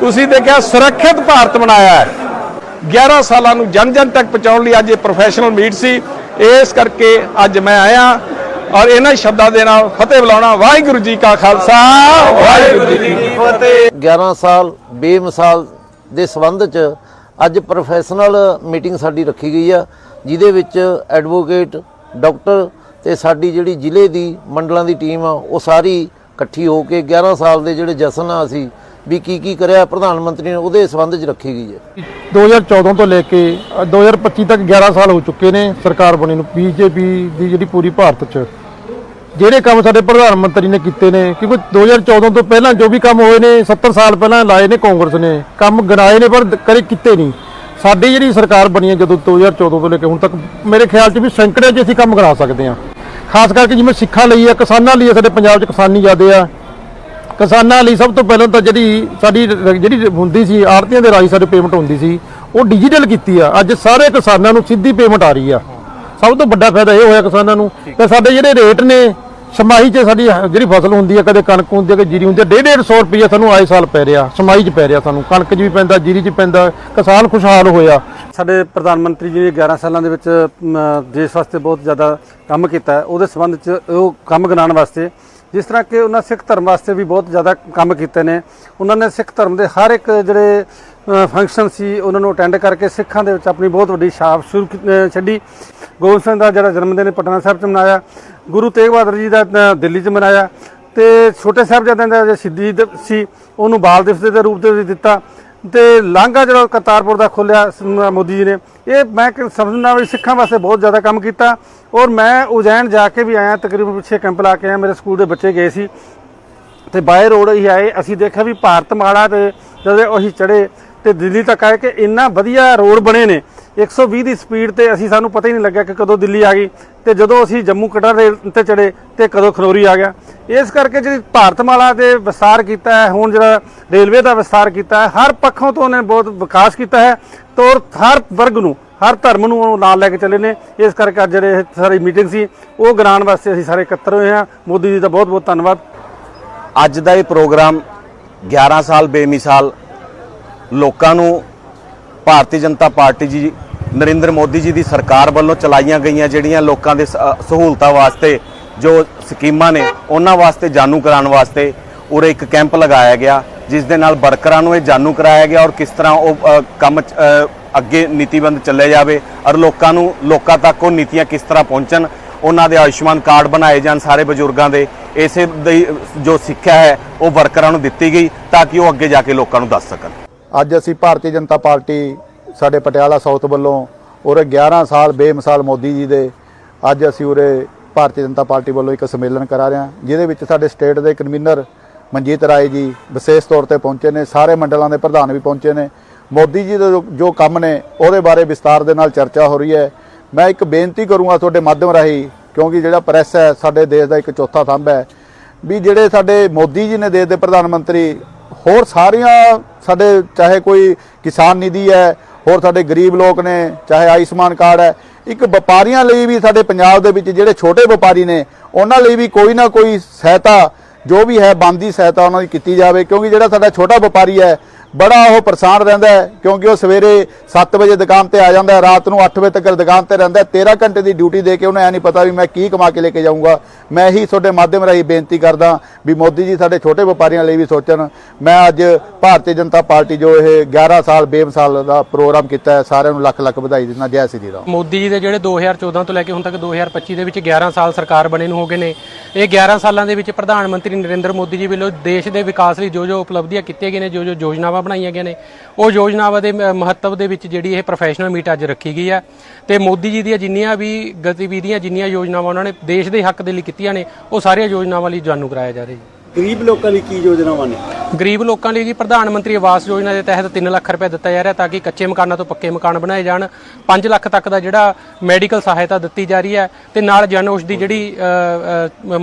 ਤੁਸੀਂ ਦੇਖਿਆ ਸੁਰੱਖਿਅਤ ਭਾਰਤ ਬਣਾਇਆ ਹੈ। 11 ਸਾਲਾਂ ਨੂੰ ਜਨ ਜਨ ਤੱਕ ਪਹੁੰਚਾਉਣ ਲਈ ਅੱਜ ਇਹ ਪ੍ਰੋਫੈਸ਼ਨਲ ਮੀਟ ਸੀ। ਇਸ ਕਰਕੇ ਅੱਜ ਮੈਂ ਆਇਆ ਔਰ ਇਹਨਾਂ ਸ਼ਬਦਾਂ ਦੇ ਨਾਲ ਫਤਿਹ ਬੁਲਾਉਣਾ। ਵਾਹਿਗੁਰੂ ਜੀ ਕਾ ਖਾਲਸਾ। ਵਾਹਿਗੁਰੂ ਜੀ ਕੀ ਫਤਿਹ। 11 ਸਾਲ ਬੇਮਿਸਾਲ ਦੇ ਸੰਬੰਧ ਚ ਅੱਜ ਪ੍ਰੋਫੈਸ਼ਨਲ ਮੀਟਿੰਗ ਸਾਡੀ ਰੱਖੀ ਗਈ ਆ ਜਿਹਦੇ ਵਿੱਚ ਐਡਵੋਕੇਟ ਡਾਕਟਰ ਤੇ ਸਾਡੀ ਜਿਹੜੀ ਜ਼ਿਲ੍ਹੇ ਦੀ ਮੰਡਲਾਂ ਦੀ ਟੀਮ ਆ ਉਹ ਸਾਰੀ ਇਕੱਠੀ ਹੋ ਕੇ 11 ਸਾਲ ਦੇ ਜਿਹੜੇ ਜਸ਼ਨ ਆ ਅਸੀਂ ਵੀ ਕੀ ਕੀ ਕਰਿਆ ਪ੍ਰਧਾਨ ਮੰਤਰੀ ਨੇ ਉਹਦੇ ਸੰਬੰਧ 'ਚ ਰੱਖੀ ਗਈ ਹੈ 2014 ਤੋਂ ਲੈ ਕੇ ਅ, 2025 ਤੱਕ 11 ਸਾਲ ਹੋ ਚੁੱਕੇ ਨੇ ਸਰਕਾਰ ਬਣੀ ਨੂੰ ਬੀਜੇਪੀ ਦੀ ਜਿਹੜੀ ਪੂਰੀ ਭਾਰਤ 'ਚ। ਜਿਹੜੇ ਕੰਮ ਸਾਡੇ ਪ੍ਰਧਾਨ ਮੰਤਰੀ ਨੇ ਕੀਤੇ ਨੇ ਕਿਉਂਕਿ 2014 ਤੋਂ ਪਹਿਲਾਂ ਜੋ ਵੀ ਕੰਮ ਹੋਏ ਨੇ 70 ਸਾਲ ਪਹਿਲਾਂ ਲਾਏ ਨੇ ਕਾਂਗਰਸ ਨੇ। ਕੰਮ ਗਣਾਏ ਨੇ ਪਰ ਕਦੇ ਕੀਤੇ ਨਹੀਂ। ਸਾਡੀ ਜਿਹੜੀ ਸਰਕਾਰ ਬਣੀ ਹੈ ਜਦੋਂ 2014 ਤੋਂ ਲੈ ਕੇ ਹੁਣ ਤੱਕ ਮੇਰੇ ਖਿਆਲ 'ਚ ਵੀ ਸੈਂਕੜਿਆਂ 'ਚ ਅਸੀਂ ਕੰਮ ਕਰਾ ਸਕਦੇ ਹਾਂ। ਖਾਸ ਕਰਕੇ ਜਿਵੇਂ ਸਿੱਖਾਂ ਲਈ ਆ ਕਿਸਾਨਾਂ ਲਈ ਆ, ਸਾਡੇ ਪੰਜਾਬ 'ਚ ਕਿਸਾਨੀ ਜ਼ਿਆਦੇ ਆ। ਕਿਸਾਨਾਂ ਲਈ ਸਭ ਤੋਂ ਪਹਿਲਾਂ ਤਾਂ ਜਿਹੜੀ ਸਾਡੀ ਜਿਹੜੀ ਹੁੰਦੀ ਸੀ ਆੜਤੀਆਂ ਦੇ ਰਾਹੀਂ ਸਾਡੇ ਪੇਮੈਂਟ ਹੁੰਦੀ ਸੀ ਉਹ ਡਿਜੀਟਲ ਕੀਤੀ ਆ। ਅੱਜ ਸਾਰੇ ਕਿਸਾਨਾਂ ਨੂੰ ਸਿੱਧੀ ਪੇਮੈਂਟ ਆ ਰਹੀ ਆ। ਸਭ ਤੋਂ ਵੱਡਾ ਫਾਇਦਾ ਇਹ ਹੋਇਆ ਕਿਸਾਨਾਂ ਨੂੰ। ਤੇ ਸਾਡੇ ਜਿਹੜੇ ਰੇਟ ਨੇ ਸਮਾਈ 'ਚ ਸਾਡੀ ਜਿਹੜੀ ਫਸਲ ਹੁੰਦੀ ਹੈ ਕਦੇ ਕਣਕ ਹੁੰਦੀ ਹੈ ਕਿ ਜੀਰੀ ਹੁੰਦੀ ਆ 150 ਰੁਪਏ ਸਾਨੂੰ ਆਏ ਸਾਲ ਪੈ ਰਿਹਾ, ਸਮਾਈ 'ਚ ਪੈ ਰਿਹਾ ਸਾਨੂੰ। ਕਣਕ 'ਚ ਵੀ ਪੈਂਦਾ, ਜੀਰੀ 'ਚ ਪੈਂਦਾ, ਕਿਸਾਨ ਖੁਸ਼ਹਾਲ ਹੋਇਆ। ਸਾਡੇ ਪ੍ਰਧਾਨ ਮੰਤਰੀ ਜੀ ਨੇ 11 ਸਾਲਾਂ ਦੇ ਵਿੱਚ ਦੇਸ਼ ਵਾਸਤੇ ਬਹੁਤ ਜ਼ਿਆਦਾ ਕੰਮ ਕੀਤਾ ਉਹਦੇ ਸੰਬੰਧ 'ਚ ਉਹ ਕੰਮ ਗਿਣਾਉਣ ਵਾਸਤੇ, ਜਿਸ ਤਰ੍ਹਾਂ ਕਿ ਉਹਨਾਂ ਸਿੱਖ ਧਰਮ ਵਾਸਤੇ ਵੀ ਬਹੁਤ ਜ਼ਿਆਦਾ ਕੰਮ ਕੀਤੇ ਨੇ। ਉਹਨਾਂ ਨੇ ਸਿੱਖ ਧਰਮ ਦੇ ਹਰ ਇੱਕ ਜਿਹੜੇ ਫੰਕਸ਼ਨ ਸੀ, ਉਹਨਾਂ ਨੂੰ ਅਟੈਂਡ ਕਰਕੇ ਸਿੱਖਾਂ ਦੇ ਵਿੱਚ ਆਪਣੀ ਬਹੁਤ ਵੱਡੀ ਛਾਪ ਸ਼ੁਰੂ ਕੀ- ਛੱਡੀ। ਗੋਬਿੰਦ ਸਿੰਘ ਦਾ ਜਿਹੜਾ ਜਨਮ ਦਿਨ ਪਟਨਾ ਸਾਹਿਬ 'ਚ ਮਨਾਇਆ, ਗੁਰੂ ਤੇਗ ਬਹਾਦਰ ਜੀ ਦਾ ਦਿੱਲੀ 'ਚ ਮਨਾਇਆ ਤੇ ਛੋਟੇ ਸਾਹਿਬਜ਼ਾਦਿਆਂ ਦਾ ਜਿਹੜਾ ਸ਼ਹੀਦੀ ਦਿਵਸ ਸੀ, ਉਹਨੂੰ ਬਾਲ ਦਿਵਸ ਦੇ ਰੂਪ ਦੇ ਵਿੱਚ ਦਿੱਤਾ ਤੇ ਲਾਂਘਾ ਜਿਹੜਾ ਕਰਤਾਰਪੁਰ ਦਾ ਖੋਲਿਆ ਮੋਦੀ ਜੀ ਨੇ। ਇਹ ਮੈਂ ਕਿ ਸਮਝਦਾ ਵੀ ਸਿੱਖਾਂ ਵਾਸਤੇ ਬਹੁਤ ਜ਼ਿਆਦਾ ਕੰਮ ਕੀਤਾ ਔਰ ਮੈਂ ਉਜੈਨ ਜਾ ਕੇ ਵੀ ਆਇਆ, ਤਕਰੀਬਨ ਪਿੱਛੇ ਕੈਂਪ ਲਾ ਕੇ ਆਇਆ, ਮੇਰੇ ਸਕੂਲ ਦੇ ਬੱਚੇ ਗਏ ਸੀ। ਤੇ ਬਾਏ ਰੋਡ ਹੀ ਆਏ, ਅਸੀਂ ਦੇਖਿਆ ਵੀ ਭਾਰਤ ਮਾਲਾ ਤੇ ਜਦੋਂ ਅਸੀਂ ਚੜੇ ਤੇ ਦਿੱਲੀ ਤੱਕ ਆਏ ਕਿ ਇੰਨਾ ਵਧੀਆ ਰੋਡ ਬਣੇ ਨੇ। 120 ਦੀ ਸਪੀਡ ਤੇ ਅਸੀਂ ਸਾਨੂੰ ਪਤਾ ਹੀ ਨਹੀਂ ਲੱਗਿਆ ਕਿ ਕਦੋਂ ਦਿੱਲੀ ਆ ਗਈ ਤੇ ਜਦੋਂ ਅਸੀਂ ਜੰਮੂ ਕਟਰਾ ਰੇਲ ਤੇ ਚੜੇ ਤੇ ਕਦੋਂ ਖਨੌਰੀ ਆ ਗਿਆ। ਇਸ ਕਰਕੇ ਜਿਹੜੀ ਭਾਰਤਮਾਲਾ ਦੇ ਵਿਸਤਾਰ ਕੀਤਾ ਹੈ, ਹੁਣ ਜਿਹੜਾ ਰੇਲਵੇ ਦਾ ਵਿਸਤਾਰ ਕੀਤਾ ਹੈ, ਹਰ ਪੱਖੋਂ ਤੋਂ ਉਹਨੇ ਬਹੁਤ ਵਿਕਾਸ ਕੀਤਾ ਹੈ ਤੋਰ ਹਰ ਵਰਗ ਨੂੰ, ਹਰ ਧਰਮ ਨੂੰ ਉਹ ਨਾਲ ਲੈ ਕੇ ਚੱਲੇ ਨੇ। ਇਸ ਕਰਕੇ ਅੱਜ ਜਿਹੜੇ ਸਾਰੀ ਮੀਟਿੰਗ ਸੀ, ਉਹ ਗਰਾਉਣ ਵਾਸਤੇ ਅਸੀਂ ਸਾਰੇ ਇਕੱਤਰ ਹੋਏ ਹਾਂ। ਮੋਦੀ ਜੀ ਦਾ ਬਹੁਤ ਬਹੁਤ ਧੰਨਵਾਦ। ਅੱਜ ਦਾ ਇਹ ਪ੍ਰੋਗਰਾਮ 11 ਸਾਲ, ਬੇਮਿਸਾਲ ਲੋਕਾਂ ਨੂੰ ਭਾਰਤੀ ਜਨਤਾ ਪਾਰਟੀ ਜੀ, ਨਰਿੰਦਰ ਮੋਦੀ ਜੀ ਦੀ ਸਰਕਾਰ ਵੱਲੋਂ ਚਲਾਈਆਂ ਗਈਆਂ ਜਿਹੜੀਆਂ ਲੋਕਾਂ ਦੇ ਸ- ਸਹੂਲਤਾਂ ਵਾਸਤੇ ਜੋ ਸਕੀਮਾਂ ਨੇ, ਉਹਨਾਂ ਵਾਸਤੇ ਜਾਣੂ ਕਰਾਉਣ ਵਾਸਤੇ ਉਰੇ ਇੱਕ ਕੈਂਪ ਲਗਾਇਆ ਗਿਆ, ਜਿਸ ਦੇ ਨਾਲ ਵਰਕਰਾਂ ਨੂੰ ਇਹ ਜਾਣੂ ਕਰਾਇਆ ਗਿਆ ਔਰ ਕਿਸ ਤਰ੍ਹਾਂ ਉਹ ਕੰਮ ਅੱਗੇ ਨੀਤੀਬੰਦ ਚੱਲੇ ਜਾਵੇ ਔਰ ਲੋਕਾਂ ਨੂੰ, ਲੋਕਾਂ ਤੱਕ ਉਹ ਨੀਤੀਆਂ ਕਿਸ ਤਰ੍ਹਾਂ ਪਹੁੰਚਣ, ਉਹਨਾਂ ਦੇ ਆਯੁਸ਼ਮਾਨ ਕਾਰਡ ਬਣਾਏ ਜਾਣ ਸਾਰੇ ਬਜ਼ੁਰਗਾਂ ਦੇ, ਇਸੇ ਦੀ ਜੋ ਸਿੱਖਿਆ ਹੈ, ਉਹ ਵਰਕਰਾਂ ਨੂੰ ਦਿੱਤੀ ਗਈ ਤਾਂ ਕਿ ਉਹ ਅੱਗੇ ਜਾ ਕੇ ਲੋਕਾਂ ਨੂੰ ਦੱਸ ਸਕਣ। ਅੱਜ ਅਸੀਂ ਭਾਰਤੀ ਜਨਤਾ ਪਾਰਟੀ ਸਾਡੇ ਪਟਿਆਲਾ ਸਾਊਥ ਵੱਲੋਂ ਉਰੇ 11 ਸਾਲ ਬੇਮਿਸਾਲ ਮੋਦੀ ਜੀ ਦੇ ਅੱਜ ਅਸੀਂ ਉਰੇ ਭਾਰਤੀ ਜਨਤਾ ਪਾਰਟੀ ਵੱਲੋਂ ਇੱਕ ਸੰਮੇਲਨ ਕਰਾ ਰਹੇ ਹਾਂ, ਜਿਹਦੇ ਵਿੱਚ ਸਾਡੇ ਸਟੇਟ ਦੇ ਕਨਵੀਨਰ ਮਨਜੀਤ ਰਾਏ ਜੀ ਵਿਸ਼ੇਸ਼ ਤੌਰ ਤੇ ਪਹੁੰਚੇ ਨੇ, ਸਾਰੇ ਮੰਡਲਾਂ ਦੇ ਪ੍ਰਧਾਨ ਵੀ ਪਹੁੰਚੇ ਨੇ। ਮੋਦੀ ਜੀ ਦੇ ਜੋ- ਕੰਮ ਨੇ, ਉਹਦੇ ਬਾਰੇ ਵਿਸਤਾਰ ਦੇ ਨਾਲ ਚਰਚਾ ਹੋ ਰਹੀ ਹੈ। ਮੈਂ ਇੱਕ ਬੇਨਤੀ ਕਰੂੰਗਾ ਤੁਹਾਡੇ ਮਾਧਿਅਮ ਰਾਹੀਂ, ਕਿਉਂਕਿ ਜਿਹੜਾ ਪ੍ਰੈਸ ਹੈ, ਸਾਡੇ ਦੇਸ਼ ਦਾ ਇੱਕ ਚੌਥਾ ਥੰਬ ਹੈ, ਵੀ ਜਿਹੜੇ ਸਾਡੇ ਮੋਦੀ ਜੀ ਨੇ ਦੇਸ਼ ਦੇ ਪ੍ਰਧਾਨ ਮੰਤਰੀ, ਹੋਰ ਸਾਰੀਆਂ ਸਾਡੇ ਚਾਹੇ ਕੋਈ ਕਿਸਾਨ ਨਿਧੀ ਹੈ, ਹੋਰ ਸਾਡੇ ਗਰੀਬ ਲੋਕ ਨੇ, ਚਾਹੇ ਆਯੁਸ਼ਮਾਨ ਕਾਰਡ ਹੈ, ਇੱਕ ਵਪਾਰੀਆਂ ਲਈ ਵੀ ਸਾਡੇ ਪੰਜਾਬ ਦੇ ਵਿੱਚ ਜਿਹੜੇ ਛੋਟੇ ਵਪਾਰੀ ਨੇ, ਉਹਨਾਂ ਲਈ ਵੀ ਕੋਈ ਨਾ ਕੋਈ ਸਹਾਇਤਾ, ਜੋ ਵੀ ਹੈ, ਬੰਦੀ ਸਹਾਇਤਾ ਉਹਨਾਂ ਦੀ ਕੀਤੀ ਜਾਵੇ, ਕਿਉਂਕਿ ਜਿਹੜਾ ਸਾਡਾ ਛੋਟਾ ਵਪਾਰੀ ਹੈ ਬੜਾ ਉਹ ਪਰੇਸ਼ਾਨ ਰਹਿੰਦਾ ਹੈ, ਕਿਉਂਕਿ ਉਹ ਸਵੇਰੇ 7 ਵਜੇ ਦੁਕਾਨ ਤੇ ਆ ਜਾਂਦਾ ਹੈ, ਰਾਤ ਨੂੰ 8 ਵਜੇ ਤੱਕ ਦੁਕਾਨ ਤੇ ਰਹਿੰਦਾ ਹੈ 13 ਘੰਟੇ ਦੀ ਡਿਊਟੀ ਦੇ ਕੇ ਉਹਨੂੰ ਐ ਨਹੀਂ ਪਤਾ ਵੀ ਮੈਂ ਕੀ ਕਮਾ ਕੇ ਲੈ ਕੇ ਜਾਊਂਗਾ। ਮੈਂ ਹੀ ਤੁਹਾਡੇ ਮਾਧਿਅਮ ਰਾਹੀਂ ਬੇਨਤੀ ਕਰਦਾ ਵੀ ਮੋਦੀ ਜੀ ਸਾਡੇ ਛੋਟੇ ਵਪਾਰੀਆਂ ਲਈ ਵੀ ਸੋਚਣ। ਮੈਂ ਅੱਜ ਭਾਰਤੀ ਜਨਤਾ ਪਾਰਟੀ ਜੋ ਇਹ 11 ਸਾਲ ਬੇਮਿਸਾਲ ਦਾ ਪ੍ਰੋਗਰਾਮ ਕੀਤਾ ਹੈ, ਸਾਰਿਆਂ ਨੂੰ ਲੱਖ ਲੱਖ ਵਧਾਈ ਦਿੰਦਾ, ਜੈ ਸ੍ਰੀ ਰਾਮ। ਮੋਦੀ ਜੀ ਦੇ ਜਿਹੜੇ 2014 ਤੋਂ ਲੈ ਕੇ ਹੁਣ ਤੱਕ 2025 ਦੇ ਵਿੱਚ 11 ਸਾਲ ਸਰਕਾਰ ਬਣੇ ਨੂੰ ਹੋ ਗਏ ਨੇ। ਇਹ 11 ਸਾਲਾਂ ਦੇ ਵਿੱਚ ਪ੍ਰਧਾਨ ਮੰਤਰੀ ਨਰਿੰਦਰ ਮੋਦੀ ਜੀ ਵੱਲੋਂ ਦੇਸ਼ ਦੇ ਵਿਕਾਸ ਲਈ ਜੋ ਜੋ ਉਪਲਬਧੀਆਂ ਕੀਤੀਆਂ ਗਈਆਂ ਨੇ ਜੋ ਜੋ ਯੋਜਨਾਵਾਂ ਬਣਾਈਆਂ ਗਈਆਂ ਨੇ। ਉਹ ਯੋਜਨਾਵਾਂ ਦੇ ਮਹੱਤਵ ਦੇ ਵਿੱਚ ਜਿਹੜੀ ਇਹ ਪ੍ਰੋਫੈਸ਼ਨਲ ਮੀਟ ਅੱਜ ਰੱਖੀ ਗਈ ਹੈ ਤੇ ਮੋਦੀ ਜੀ ਦੀਆਂ ਜਿੰਨੀਆਂ ਵੀ ਗਤੀਵਿਧੀਆਂ, ਜਿੰਨੀਆਂ ਯੋਜਨਾਵਾਂ ਉਹਨਾਂ ਨੇ ਦੇਸ਼ ਦੇ ਹੱਕ ਦੇ ਲਈ ਕੀਤੀਆਂ ਨੇ, ਉਹ ਸਾਰੀਆਂ ਯੋਜਨਾਵਾਂ ਲਈ ਜਾਣੂ ਕਰਾਇਆ ਜਾ ਰਿਹਾ ਜੀ। ਗਰੀਬ ਲੋਕਾਂ ਲਈ ਕੀ ਯੋਜਨਾਵਾਂ ਨੇ? ਗਰੀਬ ਲੋਕਾਂ ਲਈ ਜੀ ਪ੍ਰਧਾਨ ਮੰਤਰੀ ਆਵਾਸ ਯੋਜਨਾ ਦੇ ਤਹਿਤ 3 ਲੱਖ ਰੁਪਏ ਦਿੱਤਾ ਜਾ ਰਿਹਾ ਤਾਂ ਕਿ ਕੱਚੇ ਮਕਾਨਾਂ ਤੋਂ ਪੱਕੇ ਮਕਾਨ ਬਣਾਏ ਜਾਣ। 5 ਲੱਖ ਤੱਕ ਦਾ ਜਿਹੜਾ ਮੈਡੀਕਲ ਸਹਾਇਤਾ ਦਿੱਤੀ ਜਾ ਰਹੀ ਹੈ ਤੇ ਨਾਲ ਜਨ ਔਸ਼ਧੀ ਜਿਹੜੀ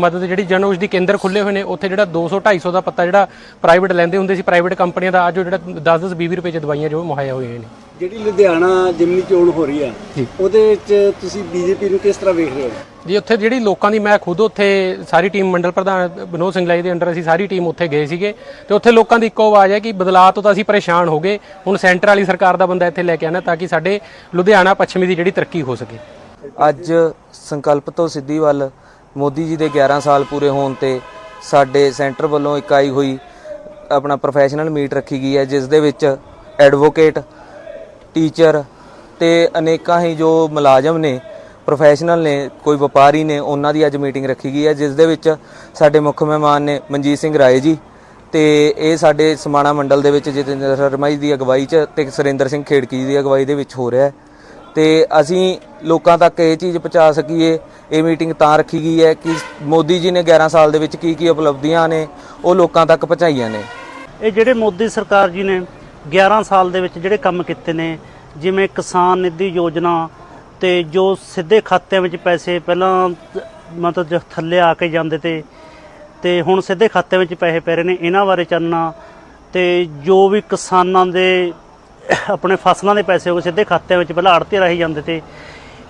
ਮਦਦ ਜਿਹੜੀ ਜਨ ਔਸ਼ਧੀ ਕੇਂਦਰ ਖੁੱਲੇ ਹੋਏ ਨੇ, ਉੱਥੇ ਜਿਹੜਾ 200 250 ਦਾ ਪੱਤਾ ਜਿਹੜਾ ਪ੍ਰਾਈਵੇਟ ਲੈਂਦੇ ਹੁੰਦੇ ਸੀ ਪ੍ਰਾਈਵੇਟ ਕੰਪਨੀਆਂ ਦਾ, ਅੱਜ ਉਹ ਜਿਹੜਾ 10 10 20 ਰੁਪਏ ਚ ਦਵਾਈਆਂ ਜੋ ਮੁਹੱਈਆ ਹੋਈਆਂ ਨੇ। ਜਿਹੜੀ ਲੁਧਿਆਣਾ ਜਿਮਨੀ ਚੋਣ ਹੋ ਰਹੀ ਆ ਉਹਦੇ ਵਿੱਚ ਤੁਸੀਂ ਬੀਜੇਪੀ ਨੂੰ ਕਿਸ ਤਰ੍ਹਾਂ ਵੇਖ ਰਹੇ ਹੋ? ਜੀ ਉੱਥੇ ਜਿਹੜੀ ਲੋਕਾਂ ਦੀ ਮੈਂ ਖੁਦ ਉੱਥੇ ਸਾਰੀ ਟੀਮ ਮੰਡਲ ਪ੍ਰਧਾਨ ਵਿਨੋਦ ਸਿੰਘ ਲਾਈ ਦੇ ਅੰਡਰ ਅਸੀਂ ਸਾਰੀ ਟੀਮ ਉੱਥੇ ਗਏ ਸੀਗੇ ਤੇ ਉੱਥੇ ਲੋਕਾਂ ਦੀ ਇੱਕੋ ਆਵਾਜ਼ ਹੈ ਕਿ ਬਦਲਾਅ ਤੋਂ ਤਾਂ ਅਸੀਂ ਪਰੇਸ਼ਾਨ ਹੋ ਗਏ। ਹੁਣ ਸੈਂਟਰ ਵਾਲੀ ਸਰਕਾਰ ਦਾ ਬੰਦਾ ਇੱਥੇ ਲੈ ਕੇ ਆਣਾ ਤਾਂ ਕਿ ਸਾਡੇ ਲੁਧਿਆਣਾ ਪੱਛਮੀ ਦੀ ਜਿਹੜੀ ਤਰੱਕੀ ਹੋ ਸਕੇ। ਅੱਜ ਸੰਕਲਪ ਤੋਂ ਸਿੱਧੀ ਵੱਲ ਮੋਦੀ ਜੀ ਦੇ 11 ਸਾਲ ਪੂਰੇ ਹੋਣ ਤੇ ਸਾਡੇ ਸੈਂਟਰ ਵੱਲੋਂ ਇੱਕ ਆਈ ਹੋਈ ਆਪਣਾ ਪ੍ਰੋਫੈਸ਼ਨਲ ਮੀਟ ਰੱਖੀ ਗਈ ਹੈ ਜਿਸ ਦੇ ਵਿੱਚ ਐਡਵੋਕੇਟ ਟੀਚਰ ਤੇ ਅਨੇਕਾਂ ਹੀ ਜੋ ਮੁਲਾਜ਼ਮ ਨੇ ਪ੍ਰੋਫੈਸ਼ਨਲ ਨੇ, ਕੋਈ ਵਪਾਰੀ ਨੇ, ਉਹਨਾਂ ਦੀ ਅੱਜ ਮੀਟਿੰਗ ਰੱਖੀ ਗਈ ਹੈ, ਜਿਸ ਦੇ ਵਿੱਚ ਸਾਡੇ ਮੁੱਖ ਮਹਿਮਾਨ ਨੇ ਮਨਜੀਤ ਸਿੰਘ ਰਾਏ ਜੀ ਤੇ ਇਹ ਸਾਡੇ ਸਮਾਣਾ ਮੰਡਲ ਦੇ ਵਿੱਚ ਜਤਿੰਦਰ ਸ਼ਰਮਾ ਜੀ ਦੀ ਅਗਵਾਈ 'ਚ ਤੇ ਸੁਰਿੰਦਰ ਸਿੰਘ ਖੇੜਕੀ ਜੀ ਦੀ ਅਗਵਾਈ ਦੇ ਵਿੱਚ ਹੋ ਰਿਹਾ ਹੈ। ਤੇ ਅਸੀਂ ਲੋਕਾਂ ਤੱਕ ਇਹ ਚੀਜ਼ ਪਹੁੰਚਾ ਸਕੀਏ, ਇਹ ਮੀਟਿੰਗ ਤਾਂ ਰੱਖੀ ਗਈ ਹੈ ਕਿ ਮੋਦੀ ਜੀ ਨੇ 11 ਸਾਲ ਦੇ ਵਿੱਚ ਕੀ ਕੀ ਉਪਲਬਧੀਆਂ ਨੇ, ਉਹ ਲੋਕਾਂ ਤੱਕ ਪਹੁੰਚਾਈਆਂ ਨੇ। ਇਹ ਜਿਹੜੇ ਮੋਦੀ ਸਰਕਾਰ ਜੀ ਨੇ 11 ਸਾਲ ਦੇ ਵਿੱਚ ਜਿਹੜੇ ਕੰਮ ਕੀਤੇ ਨੇ, ਜਿਵੇਂ ਕਿਸਾਨ ਨਿਧੀ ਯੋਜਨਾ ਤੇ ਜੋ ਸਿੱਧੇ ਖਾਤਿਆਂ ਵਿੱਚ ਪੈਸੇ ਪਹਿਲਾਂ ਮਤਲਬ ਥੱਲੇ ਆ ਕੇ ਜਾਂਦੇ ਤੇ ਤੇ ਹੁਣ ਸਿੱਧੇ ਖਾਤਿਆਂ ਵਿੱਚ ਪੈਸੇ ਪੈ ਰਹੇ ਨੇ, ਇਹਨਾਂ ਬਾਰੇ ਚਾਨਣਾ ਤੇ ਜੋ ਵੀ ਕਿਸਾਨਾਂ ਦੇ ਆਪਣੇ ਫਸਲਾਂ ਦੇ ਪੈਸੇ ਹੋ ਗਏ ਸਿੱਧੇ ਖਾਤਿਆਂ ਵਿੱਚ ਪਹਿਲਾਂ ਆੜਤੀ ਰਾਹੀਂ ਜਾਂਦੇ ਤੇ,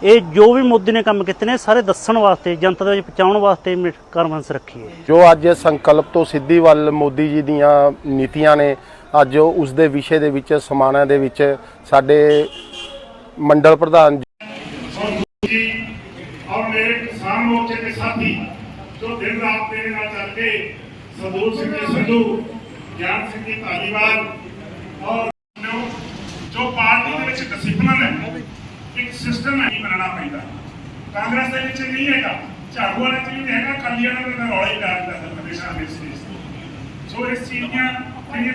ਇਹ ਜੋ ਵੀ ਮੋਦੀ ਨੇ ਕੰਮ ਕੀਤੇ ਨੇ ਸਾਰੇ ਦੱਸਣ ਵਾਸਤੇ, ਜਨਤਾ ਦੇ ਵਿੱਚ ਪਹੁੰਚਾਉਣ ਵਾਸਤੇ ਕਾਨਫਰੰਸ ਰੱਖੀ ਹੈ। ਜੋ ਅੱਜ ਸੰਕਲਪ ਤੋਂ ਸਿੱਧੀ ਵੱਲ ਮੋਦੀ ਜੀ ਦੀਆਂ ਨੀਤੀਆਂ ਨੇ ਅੱਜ ਉਸ ਦੇ ਵਿਸ਼ੇ ਦੇ ਵਿੱਚ ਸਮਾਣਾ ਦੇ ਵਿੱਚ ਸਾਡੇ ਮੰਡਲ ਪ੍ਰਧਾਨ ਜੀ ਔਰ ਮੇਰੇ ਕਿਸਾਨ ਮੋਰਚੇ ਦੇ ਸਾਥੀ, ਜੋ ਦਿਨ ਰਾਤ ਮੇਰੇ ਨਾਲ ਚੱਲ ਕੇ ਸਦੂਰ ਸਿੰਘ ਸੰਧੂ, ਗਿਆਨ ਸਿੰਘ ਜੀ, ਧਾਲੀਵਾਲ ਔਰ ਜੋ ਪਾਰਟੀ ਦੇ ਵਿੱਚ ਡਿਸਪਲਿਨ ਹੈ, ਇੱਕ ਸਿਸਟਮ ਹੈ ਬਣਾਉਣਾ ਪੈਂਦਾ। ਕਾਂਗਰਸ ਦੇ ਵਿੱਚ ਨਹੀਂ ਹੈਗਾ। ਝਾੜੂ ਵਾਲੇ ਚ ਨਹੀਂ ਹੈਗਾ ਕਾਲੀਆਂ ਨਾਲ ਰੌਲਾ ਹੀ ਕਰ ਦਿੰਦਾ ਹਮੇਸ਼ਾ ਹਮੇਸ਼ਾ। ਸੋ ਇਸ ਚੀਜ਼ ਦੀਆਂ ਜਿਹੜੀਆਂ